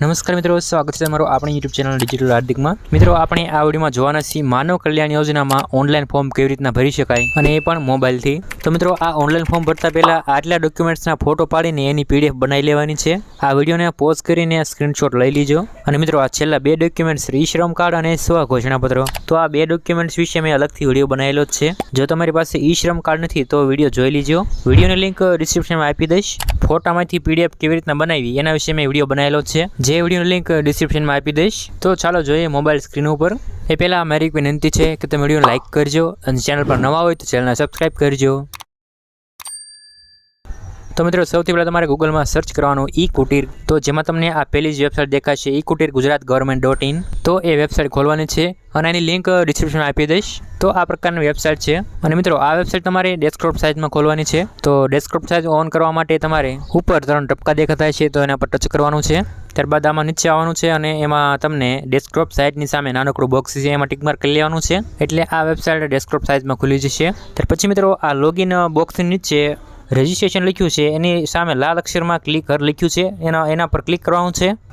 નમસ્કાર મિત્રો, સ્વાગત છે તમારું આપણી યુટ્યુબ ચેનલ ડિજિટલ હાર્દિકમાં મિત્રો, આપણે આ વિડીયોમાં જોવાના છીએ માનવ કલ્યાણ યોજનામાં ઓનલાઈન ફોર્મ કેવી રીતના ભરી શકાય અને એ પણ મોબાઈલથી. તો મિત્રો, આ ઓનલાઈન ફોર્મ ભરતા પહેલાં આટલા ડોક્યુમેન્ટ્સના ફોટો પાડીને એની પીડીએફ બનાવી લેવાની છે. આ વિડીયોને પોઝ કરીને સ્ક્રીનશોટ લઈ લીજો. અને મિત્રો, આ છેલ્લા બે ડોક્યુમેન્ટ્સ ઈ શ્રમ કાર્ડ અને સ્વ ઘોષણાપત્ર તો આ બે ડોક્યુમેન્ટ્સ વિશે મેં અલગથી વીડિયો બનાવેલો જ છે. જો તમારી પાસે ઈ શ્રમ કાર્ડ નથી, તો વીડિયો જોઈ લીજો. વિડીયોની લિંક ડિસ્ક્રિપ્શનમાં આપી દઈશ. ફોટામાંથી પીડીએફ કેવી રીતના બનાવી એના વિશે મેં વીડિયો બનાવેલો છે. જે વિડીયોની લિંક ડિસ્ક્રિપ્શનમાં આપી દઈશ. તો ચાલો જોઈએ મોબાઈલ સ્ક્રીન ઉપર. એ પહેલાં મારી એક વિનંતી છે કે તમે વિડીયોને લાઇક કરજો અને ચેનલ પર નવા હોય તો ચેનલને સબસ્ક્રાઈબ કરજો. તો મિત્રો, સૌથી પહેલાં તમારે ગૂગલમાં સર્ચ કરવાનું ઈ કુટીર. તો જેમાં તમને આ પહેલી જ વેબસાઇટ દેખાશે e Kutir Gujarat government dot in તો એ વેબસાઇટ ખોલવાની છે અને એની લિંક ડિસ્ક્રિપ્શનમાં આપી દઈશ. તો આ પ્રકારની વેબસાઇટ છે. અને મિત્રો, આ વેબસાઇટ તમારે ડેસ્કટોપ સાઇઝમાં ખોલવાની છે. તો ડેસ્કટોપ સાઇઝ ઓન કરવા માટે તમારે ઉપર ત્રણ ટપકા દેખાતા છે, તો એના પર ટચ કરવાનું છે. ત્યારબાદ આમાં નીચે આવવાનું છે અને એમાં તમને ડેસ્કટોપ સાઇટની સામે નાનકડું બોક્સ છે, એમાં ટિક માર્ક કરી લેવાનું છે. એટલે આ વેબસાઇટ ડેસ્કટોપ સાઇઝમાં ખુલી જશે. ત્યાર પછી મિત્રો, આ લોગિન બોક્સની નીચે રજિસ્ટ્રેશન લખ્યું છે. એની સામે લાલ અક્ષરમાં ક્લિક કર લખ્યું છે. એના એના પર ક્લિક કરવાનું છે.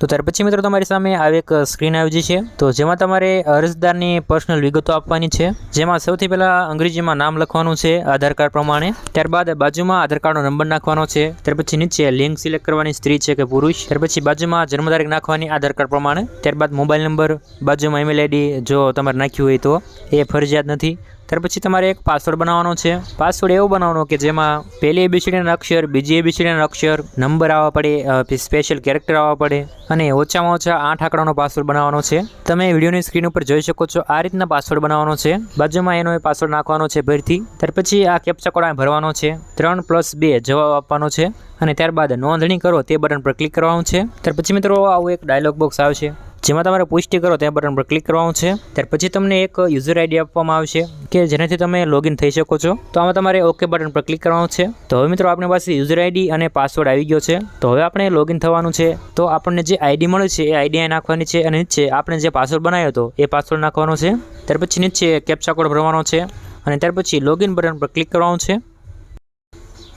તો ત્યાર પછી મિત્રો તમારી સામે આવી એક સ્ક્રીન આવી છે. તો જેમાં તમારે અરજદારની પર્સનલ વિગતો આપવાની છે. જેમાં સૌથી પહેલાં અંગ્રેજીમાં નામ લખવાનું છે આધાર કાર્ડ પ્રમાણે. ત્યારબાદ બાજુમાં આધાર કાર્ડનો નંબર નાખવાનો છે. ત્યાર પછી નીચે લિંક સિલેક્ટ કરવાની સ્ત્રી છે કે પુરુષ. ત્યાર પછી બાજુમાં જન્મ તારીખ નાખવાની આધાર કાર્ડ પ્રમાણે. ત્યારબાદ મોબાઈલ નંબર બાજુમાં ઈમેલ આઈડી જો તમારે નાખ્યું હોય તો એ ફરજિયાત નથી. ત્યાર પછી તમારે એક પાસવર્ડ બનાવવાનો છે. પાસવર્ડ એવો બનાવવાનો કે જેમાં પહેલી એબીસીડીના અક્ષર, બીજી એબીસીડીના અક્ષર નંબર આવવા પડે સ્પેશિયલ કેરેક્ટર આવવા પડે. અને ઓછામાં ઓછા આઠ આંકડાનો પાસવર્ડ બનાવવાનો છે. તમે વિડીયોની સ્ક્રીન ઉપર જોઈ શકો છો, આ રીતના પાસવર્ડ બનાવવાનો છે. બાજુમાં એનો એ પાસવર્ડ નાખવાનો છે ભરથી ત્યાર પછી આ કેપ્ચા કોડ ભરવાનો છે. ત્રણ પ્લસ બે જવાબ આપવાનો છે. અને ત્યારબાદ નોંધણી કરો તે બટન પર ક્લિક કરવાનું છે. ત્યાર પછી મિત્રો આવું એક ડાયલોગ બોક્સ આવશે જેમાં તમારે પુષ્ટિ કરો તે બટન પર ક્લિક કરવાનું છે. ત્યાર પછી તમને એક યુઝર આઈડી આપવામાં આવશે કે જેનાથી તમે લોગિન થઈ શકો છો. તો આમાં તમારે ઓકે બટન પર ક્લિક કરવાનું છે. તો હવે મિત્રો આપણી પાસે યુઝર આઈડી અને પાસવર્ડ આવી ગયો છે. તો હવે આપણે લોગિન થવાનું છે. તો આપણને જે આઈડી મળે છે, એ આઈડી નાખવાની છે અને નીચે આપણે જે પાસવર્ડ બનાવ્યો હતો, એ પાસવર્ડ નાખવાનો છે. ત્યાર પછી નીચે કેપ્ચા કોડ ભરવાનો છે અને ત્યાર પછી લોગિન બટન પર ક્લિક કરવાનું છે.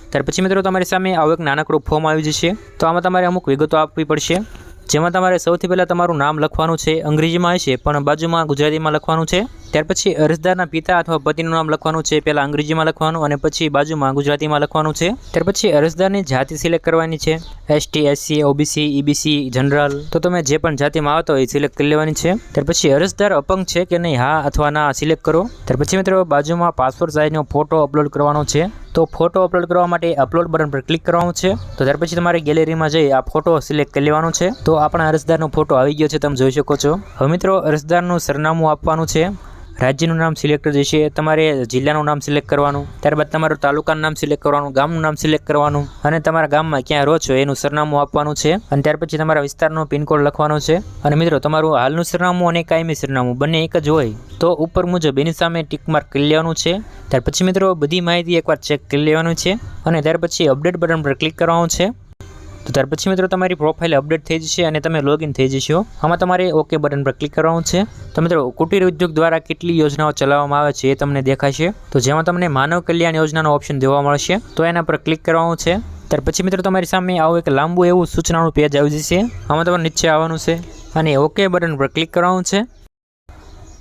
ત્યાર પછી મિત્રો તમારી સામે આવું એક નાનકડું ફોર્મ આવી જશે. તો આમાં તમારે અમુક વિગતો આપવી પડશે. જેમાં તમારે સૌથી પહેલાં તમારું નામ લખવાનું છે, અંગ્રેજીમાં હશે, પણ બાજુમાં ગુજરાતીમાં લખવાનું છે? ત્યાર પછી અરજદારના પિતા અથવા પતિનું નામ લખવાનું છે, પહેલાં અંગ્રેજીમાં લખવાનું અને પછી બાજુમાં ગુજરાતીમાં લખવાનું છે. ત્યાર પછી અરજદારની જાતિ સિલેક્ટ કરવાની છે. ST SC OBC EBC general તો તમે જે પણ જાતિમાં આવતો એ સિલેક્ટ કરી લેવાની છે. ત્યાર પછી અરજદાર અપંગ છે કે નહીં, હા અથવા ના, સિલેક્ટ કરો. ત્યાર પછી મિત્રો બાજુમાં પાસપોર્ટ સાઇઝનો ફોટો અપલોડ કરવાનો છે. તો ફોટો અપલોડ કરવા માટે અપલોડ બટન પર ક્લિક કરવાનું છે. તો ત્યાર પછી તમારે ગેલેરીમાં જઈ આ ફોટો સિલેક્ટ કરી લેવાનો છે. તો આપણા અરજદારનો ફોટો આવી ગયો છે, તમે જોઈ શકો છો. હવે મિત્રો અરજદારનું સરનામું આપવાનું છે. રાજ્યનું નામ સિલેક્ટ છે તમારે જિલ્લાનું નામ સિલેક્ટ કરવાનું, ત્યારબાદ તમારું તાલુકાનું નામ સિલેક્ટ કરવાનું, ગામનું નામ સિલેક્ટ કરવાનું, અને તમારા ગામમાં ક્યાં રહો છો એનું સરનામું આપવાનું છે, અને ત્યાર પછી તમારા વિસ્તારનો પિનકોડ લખવાનો છે. અને મિત્રો, તમારું હાલનું સરનામું અને કાયમી સરનામું બંને એક જ હોય, તો ઉપર મુજબ એની સામે ટીકમાર્ક કરી લેવાનું છે. ત્યાર પછી મિત્રો, બધી માહિતી એકવાર ચેક કરી લેવાનું છે, અને ત્યાર પછી અપડેટ બટન પર ક્લિક કરવાનું છે. તો ત્યાર પછી મિત્રો તમારી પ્રોફાઇલ અપડેટ થઈ જશે અને તમે લોગિન થઈ જશો. આમાં તમારે ઓકે બટન પર ક્લિક કરવાનું છે. તો મિત્રો, કુટીર ઉદ્યોગ દ્વારા કેટલી યોજનાઓ ચલાવવામાં આવે છે એ તમને દેખાશે. તો જેમાં તમને માનવ કલ્યાણ યોજનાનો ઓપ્શન જોવા મળશે. તો એના પર ક્લિક કરવાનું છે. ત્યાર પછી મિત્રો, તમારી સામે આવું એક લાંબુ એવું સૂચનાનું પેજ આવી જશે. આમાં તમારે નીચે આવવાનું છે અને ઓકે બટન પર ક્લિક કરવાનું છે.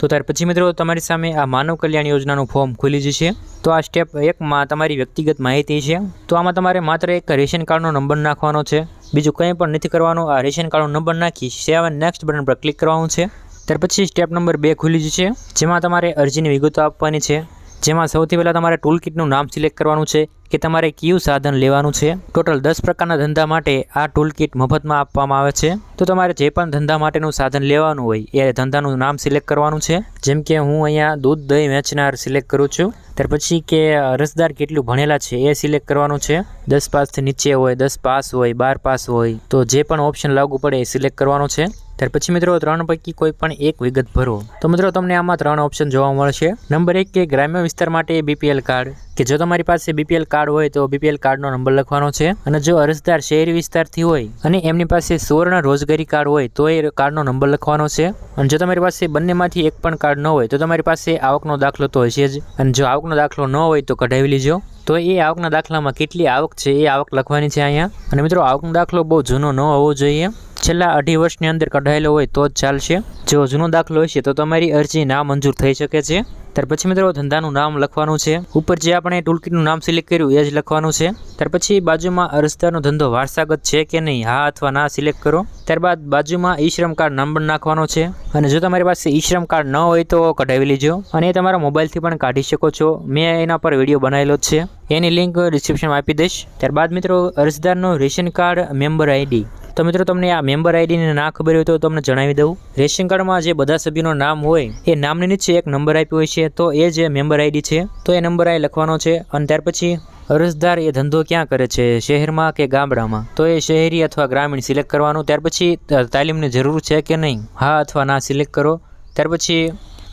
તો ત્યાર પછી મિત્રો તમારી સામે આ માનવ કલ્યાણ યોજનાનું ફોર્મ ખુલી જશે. તો આ સ્ટેપ એકમાં તમારી વ્યક્તિગત માહિતી છે. તો આમાં તમારે માત્ર એક રેશન કાર્ડનો નંબર નાખવાનો છે. બીજું કંઈ પણ નથી કરવાનું, આ રેશન કાર્ડનો નંબર નાખી સેવન નેક્સ્ટ બટન પર ક્લિક કરવાનું છે. ત્યાર પછી સ્ટેપ નંબર બે ખુલી જશે, જેમાં તમારે અરજીની વિગતો આપવાની છે. જેમાં સૌથી પહેલાં તમારે ટૂલ કિટનું નામ સિલેક્ટ કરવાનું છે કે તમારે કયું સાધન લેવાનું છે. ટોટલ દસ પ્રકારના ધંધા માટે આ ટૂલ કિટ મફતમાં આપવામાં આવે છે. તો તમારે જે પણ ધંધા માટેનું સાધન લેવાનું હોય, એ ધંધાનું નામ સિલેક્ટ કરવાનું છે. જેમ કે હું અહીંયા દૂધ, દહીં, વેચનાર સિલેક્ટ કરું છું. ત્યાર પછી કે અરજદાર કેટલું ભણેલા છે, એ સિલેક્ટ કરવાનું છે. દસ પાસથી નીચે હોય, દસ પાસ હોય, બાર પાસ હોય, તો જે પણ ઓપ્શન લાગુ પડે એ સિલેક્ટ કરવાનો છે. ત્યાર પછી મિત્રો, ત્રણ પૈકી કોઈ પણ એક વિગત ભરો. તો મિત્રો, તમને આમાં ત્રણ ઓપ્શન જોવા મળશે. નંબર એક કે ગ્રામ્ય વિસ્તાર માટે બીપીએલ કાર્ડ કે જો તમારી પાસે બીપીએલ કાર્ડ હોય, તો બીપીએલ કાર્ડનો નંબર લખવાનો છે. અને જો અરજદાર શહેરી વિસ્તારથી હોય, અને એમની પાસે સુવર્ણ રોજગારી કાર્ડ હોય, તો એ કાર્ડનો નંબર લખવાનો છે. અને જો તમારી પાસે બંનેમાંથી એક પણ કાર્ડ ન હોય, તો તમારી પાસે આવકનો દાખલો તો હશે જ. અને જો આવકનો દાખલો ન હોય, તો કઢાવી લીજો. તો એ આવકના દાખલામાં કેટલી આવક છે, એ આવક લખવાની છે અહીંયા. અને મિત્રો, આવકનો દાખલો બહુ જૂનો ન હોવો જોઈએ. છેલ્લા અઢી વર્ષની અંદર કઢાયેલો હોય તો જ ચાલશે. જો જૂનો દાખલો હશે તો તમારી અરજી ના મંજૂર થઈ શકે છે. ત્યાર પછી મિત્રો ધંધાનું નામ લખવાનું છે. ઉપર જે આપણે ટૂલકીટનું નામ સિલેક્ટ કર્યું એ જ લખવાનું છે. ત્યાર પછી બાજુમાં અરજદારનો ધંધો વારસાગત છે કે નહીં, હા અથવા ના સિલેક્ટ કરો. ત્યારબાદ બાજુમાં ઈ શ્રમ કાર્ડ નંબર નાખવાનો છે. અને જો તમારી પાસે ઈ શ્રમ કાર્ડ ન હોય તો કઢાવી લેજો. અને એ તમારા મોબાઈલથી પણ કાઢી શકો છો. મેં એના પર વીડિયો બનાવેલો છે. એની લિંક ડિસ્ક્રિપ્શનમાં આપી દઈશ. ત્યારબાદ મિત્રો અરજદારનો રેશન કાર્ડ મેમ્બર આઈડી તો મિત્રો, તમને આ મેમ્બર આઈડીને ના ખબર હોય તો તમને જણાવી દઉં. રેશન કાર્ડમાં જે બધા સભ્યોનું નામ હોય, એ નામની નીચે એક નંબર આપ્યો હોય છે. તો એ જે મેમ્બર આઈડી છે, તો એ નંબર આ લખવાનો છે. અને ત્યાર પછી, અરજદાર એ ધંધો ક્યાં કરે છે? શહેરમાં કે ગામડામાં? તો એ શહેરી અથવા ગ્રામીણ સિલેક્ટ કરવાનું. ત્યાર પછી તાલીમની જરૂર છે કે નહીં? હા અથવા ના સિલેક્ટ કરો. ત્યાર પછી,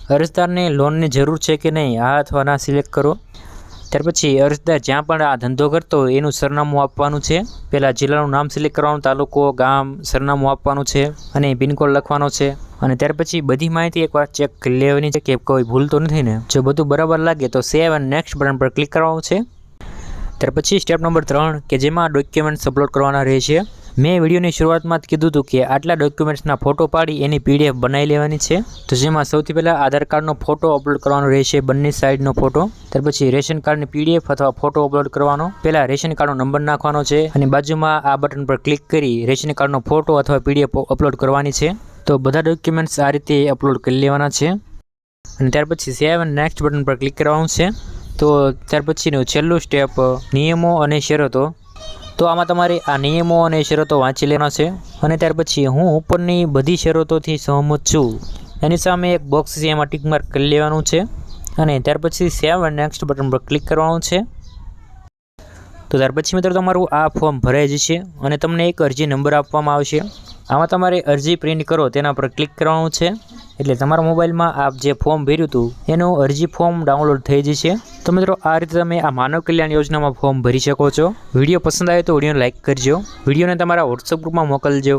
અરજદારને લોનની જરૂર છે કે નહીં? હા અથવા ના સિલેક્ટ કરો. ત્યાર પછી અરજદાર જ્યાં પણ આ ધંધો કરતો હોય એનું સરનામું આપવાનું છે. પહેલાં જિલ્લાનું નામ સિલેક્ટ કરવાનું, તાલુકો, ગામ સરનામું આપવાનું છે અને પિનકોડ લખવાનો છે. અને ત્યાર પછી બધી માહિતી એકવાર ચેક કરી લેવાની છે કે કોઈ ભૂલ તો નથી ને? જો બધું બરાબર લાગે તો સેવ અને નેક્સ્ટ બટન પર ક્લિક કરવાનું છે. ત્યાર પછી સ્ટેપ નંબર ત્રણ કે જેમાં ડોક્યુમેન્ટ્સ અપલોડ કરવાના રહે છે મેં વિડીયોની શરૂઆતમાં જ કીધું હતું કે આટલા ડોક્યુમેન્ટ્સના ફોટો પાડી, એની પીડીએફ બનાવી લેવાની છે. તો જેમાં સૌથી પહેલાં આધાર કાર્ડનો ફોટો અપલોડ કરવાનો રહેશે, બંને સાઈડનો ફોટો ત્યાર પછી રેશન કાર્ડની પીડીએફ અથવા ફોટો અપલોડ કરવાનો. પહેલાં રેશન કાર્ડનો નંબર નાખવાનો છે અને બાજુમાં આ બટન પર ક્લિક કરી રેશન કાર્ડનો ફોટો અથવા પીડીએફ અપલોડ કરવાની છે. તો બધા ડોક્યુમેન્ટ્સ આ રીતે અપલોડ કરી લેવાના છે. અને ત્યાર પછી સેવ નેક્સ્ટ બટન પર ક્લિક કરવાનું છે. તો ત્યાર પછીનું છેલ્લું સ્ટેપ નિયમો અને શરતો. તો આમાં તમારે આ નિયમો અને શરતો વાંચી લેવાના છે અને ત્યાર પછી હું ઉપરની બધી શરતોથી સહમત છું. એની સામે એક બોક્સ છે, એમાં ટિક માર્ક કરી લેવાનું છે અને ત્યાર પછી સેવ અને નેક્સ્ટ બટન પર ક્લિક કરવાનું છે. તો ત્યાર પછી મિત્રો તમારું આ ફોર્મ ભરાઈ જશે અને તમને એક અરજી નંબર આપવામાં આવશે. આમાં તમારે અરજી પ્રિન્ટ કરો, તેના પર ક્લિક કરવાનું છે. એટલે તમારા મોબાઈલમાં આપ જે ફોર્મ ભર્યું હતું, એનું અરજી ફોર્મ ડાઉનલોડ થઈ જશે. તો મિત્રો, આ રીતે તમે આ માનવ કલ્યાણ યોજનામાં ફોર્મ ભરી શકો છો. વીડિયો પસંદ આવે તો વિડીયોને લાઇક કરજો. વિડીયોને તમારા વોટ્સઅપ ગ્રુપમાં મોકલજો.